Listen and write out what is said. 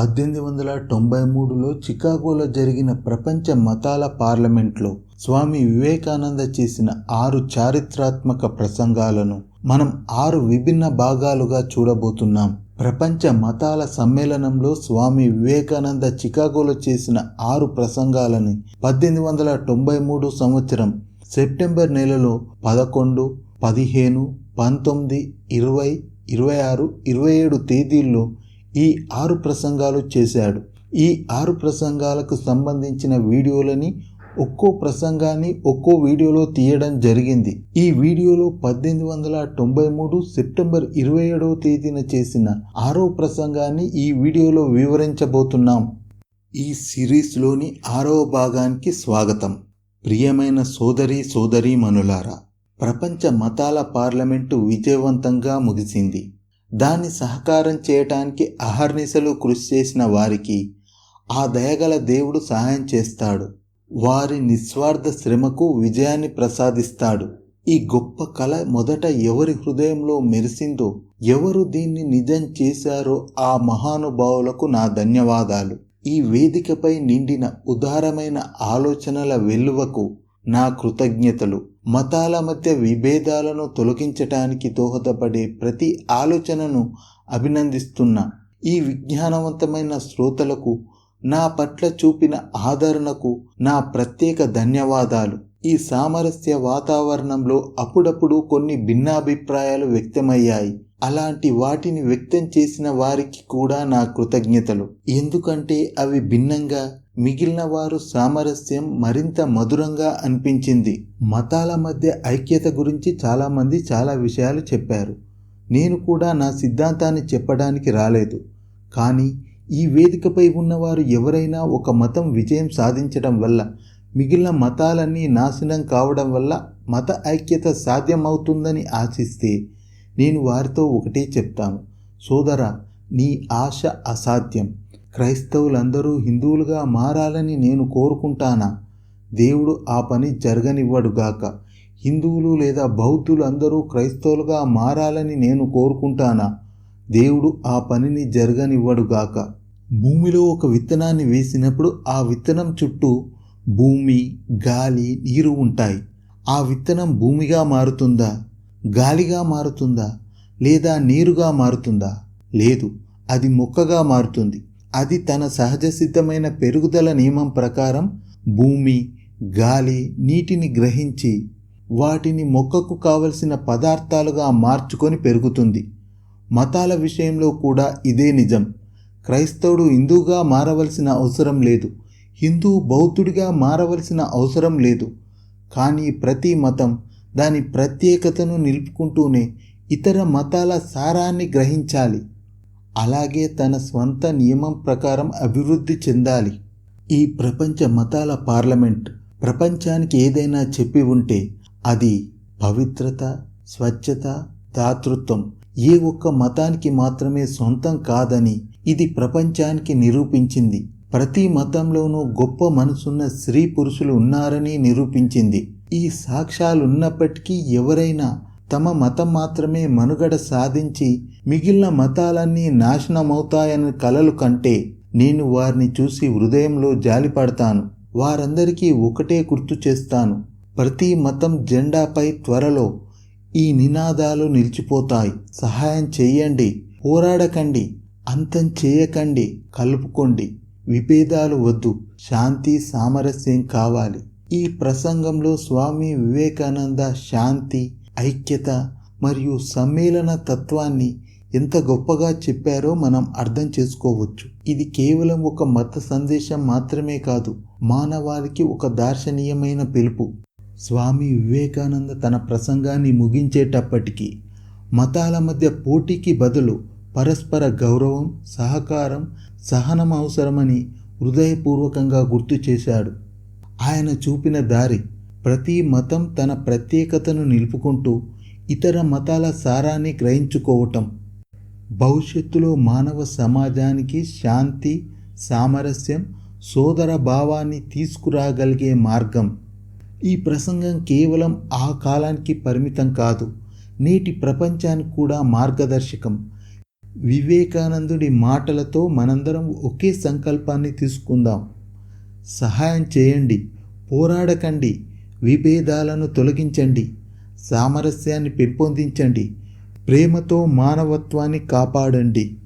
పద్దెనిమిది వందల తొంభై మూడులో చికాగోలో జరిగిన ప్రపంచ మతాల పార్లమెంట్లో స్వామి వివేకానంద చేసిన ఆరు చారిత్రాత్మక ప్రసంగాలను మనం ఆరు విభిన్న భాగాలుగా చూడబోతున్నాం. ప్రపంచ మతాల సమ్మేళనంలో స్వామి వివేకానంద చికాగోలో చేసిన ఆరు ప్రసంగాలని పద్దెనిమిది వందల తొంభై మూడు సంవత్సరం సెప్టెంబర్ నెలలో పదకొండు పదిహేను పంతొమ్మిది ఇరవై ఇరవై ఆరు ఇరవై ఏడు తేదీల్లో ఈ ఆరు ప్రసంగాలు చేశాడు. ఈ ఆరు ప్రసంగాలకు సంబంధించిన వీడియోలని ఒక్కో ప్రసంగాన్ని ఒక్కో వీడియోలో తీయడం జరిగింది. ఈ వీడియోలో పద్దెనిమిది వందల తొంభై మూడు సెప్టెంబర్ ఇరవై ఏడవ తేదీన చేసిన ఆరో ప్రసంగాన్ని ఈ వీడియోలో వివరించబోతున్నాం. ఈ సిరీస్లోని ఆరవ భాగానికి స్వాగతం. ప్రియమైన సోదరి సోదరీ మనులారా ప్రపంచ మతాల పార్లమెంటు విజయవంతంగా ముగిసింది. దాన్ని సహకారం చేయటానికి అహర్నిశలు కృషి చేసిన వారికి ఆ దయగల దేవుడు సహాయం చేస్తాడు. వారి నిస్వార్థ శ్రమకు విజయాన్ని ప్రసాదిస్తాడు. ఈ గొప్ప కళ మొదట ఎవరి హృదయంలో మెరిసిందో ఎవరు దీన్ని నిజం చేశారో ఆ మహానుభావులకు నా ధన్యవాదాలు. ఈ వేదికపై నిండిన ఉదారమైన ఆలోచనల వెలువకు నా కృతజ్ఞతలు. మతాల మధ్య విభేదాలను తొలగించటానికి దోహదపడే ప్రతి ఆలోచనను అభినందిస్తున్నా ఈ విజ్ఞానవంతమైన శ్రోతలకు నా పట్ల చూపిన ఆదరణకు నా ప్రత్యేక ధన్యవాదాలు. ఈ సామరస్య వాతావరణంలో అప్పుడప్పుడు కొన్ని భిన్నాభిప్రాయాలు వ్యక్తమయ్యాయి. అలాంటి వాటిని వ్యక్తం చేసిన వారికి కూడా నా కృతజ్ఞతలు. ఎందుకంటే అవి భిన్నంగా మిగిలిన వారు సామరస్యం మరింత మధురంగా అనిపించింది. మతాల మధ్య ఐక్యత గురించి చాలామంది చాలా విషయాలు చెప్పారు. నేను కూడా నా సిద్ధాంతాన్ని చెప్పడానికి రాలేదు. కానీ ఈ వేదికపై ఉన్నవారు ఎవరైనా ఒక మతం విజయం సాధించడం వల్ల మిగిలిన మతాలన్నీ నాశనం కావడం వల్ల మత ఐక్యత సాధ్యమవుతుందని ఆశిస్తే నేను వారితో ఒకటే చెప్తాను. సోదర నీ ఆశ అసాధ్యం. క్రైస్తవులందరూ హిందువులుగా మారాలని నేను కోరుకుంటానా? దేవుడు ఆ పని జరగనివ్వడుగాక హిందువులు లేదా బౌద్ధులు అందరూ క్రైస్తవులుగా మారాలని నేను కోరుకుంటానా? దేవుడు ఆ పనిని జరగనివ్వడుగాక భూమిలో ఒక విత్తనాన్ని వేసినప్పుడు ఆ విత్తనం చుట్టూ భూమి గాలి నీరు ఉంటాయి. ఆ విత్తనం భూమిగా మారుతుందా? గాలిగా మారుతుందా? లేదా నీరుగా మారుతుందా? లేదు అది మొక్కగా మారుతుంది. అది తన సహజ సిద్ధమైన పెరుగుదల నియమం ప్రకారం భూమి గాలి నీటిని గ్రహించి వాటిని మొక్కకు కావలసిన పదార్థాలుగా మార్చుకొని పెరుగుతుంది. మతాల విషయంలో కూడా ఇదే నిజం. క్రైస్తవుడు హిందూగా మారవలసిన అవసరం లేదు. హిందూ బౌద్ధుడిగా మారవలసిన అవసరం లేదు. కానీ ప్రతి మతం దాని ప్రత్యేకతను నిలుపుకుంటూనే ఇతర మతాల సారాన్ని గ్రహించాలి. అలాగే తన స్వంత నియమం ప్రకారం అభివృద్ధి చెందాలి. ఈ ప్రపంచ మతాల పార్లమెంట్ ప్రపంచానికి ఏదైనా చెప్పి ఉంటే అది పవిత్రత స్వచ్ఛత దాతృత్వం. ఏ ఒక్క మతానికి మాత్రమే సొంతం కాదని ఇది ప్రపంచానికి నిరూపించింది. ప్రతి మతంలోనూ గొప్ప మనసున్న స్త్రీ పురుషులు ఉన్నారని నిరూపించింది. ఈ సాక్ష్యాలున్నప్పటికీ ఎవరైనా తమ మతం మాత్రమే మనుగడ సాధించి మిగిలిన మతాలన్నీ నాశనమవుతాయని కలలు కంటే నేను వారిని చూసి హృదయంలో జాలిపడతాను. వారందరికీ ఒకటే గుర్తు చేస్తాను. ప్రతి మతం జెండాపై త్వరలో ఈ నినాదాలు నిలిచిపోతాయి. సహాయం చేయండి పోరాడకండి అంతం చేయకండి కలుపుకోండి. విభేదాలు వద్దు శాంతి సామరస్యం కావాలి. ఈ ప్రసంగంలో స్వామి వివేకానంద శాంతి ఐక్యత మరియు సమ్మేళన తత్వాన్ని ఎంత గొప్పగా చెప్పారో మనం అర్థం చేసుకోవచ్చు. ఇది కేవలం ఒక మత సందేశం మాత్రమే కాదు మానవాళికి ఒక దార్శనీయమైన పిలుపు. స్వామి వివేకానంద తన ప్రసంగాన్ని ముగించేటప్పటికీ మతాల మధ్య పోటీకి బదులు పరస్పర గౌరవం సహకారం సహనం అవసరమని హృదయపూర్వకంగా గుర్తు చేశాడు. ఆయన చూపిన దారి ప్రతి మతం తన ప్రత్యేకతను నిలుపుకుంటూ ఇతర మతాల సారాన్ని గ్రహించుకోవటం. భవిష్యత్తులో మానవ సమాజానికి శాంతి సామరస్యం సోదర భావాన్ని తీసుకురాగలిగే మార్గం. ఈ ప్రసంగం కేవలం ఆ కాలానికి పరిమితం కాదు నేటి ప్రపంచానికి కూడా మార్గదర్శకం. వివేకానందుడి మాటలతో మనందరం ఒకే సంకల్పాన్ని తీసుకుందాం. సహాయం చేయండి పోరాడకండి. విభేదాలను తొలగించండి సామరస్యాన్ని పెంపొందించండి ప్రేమతో మానవత్వాన్ని కాపాడండి.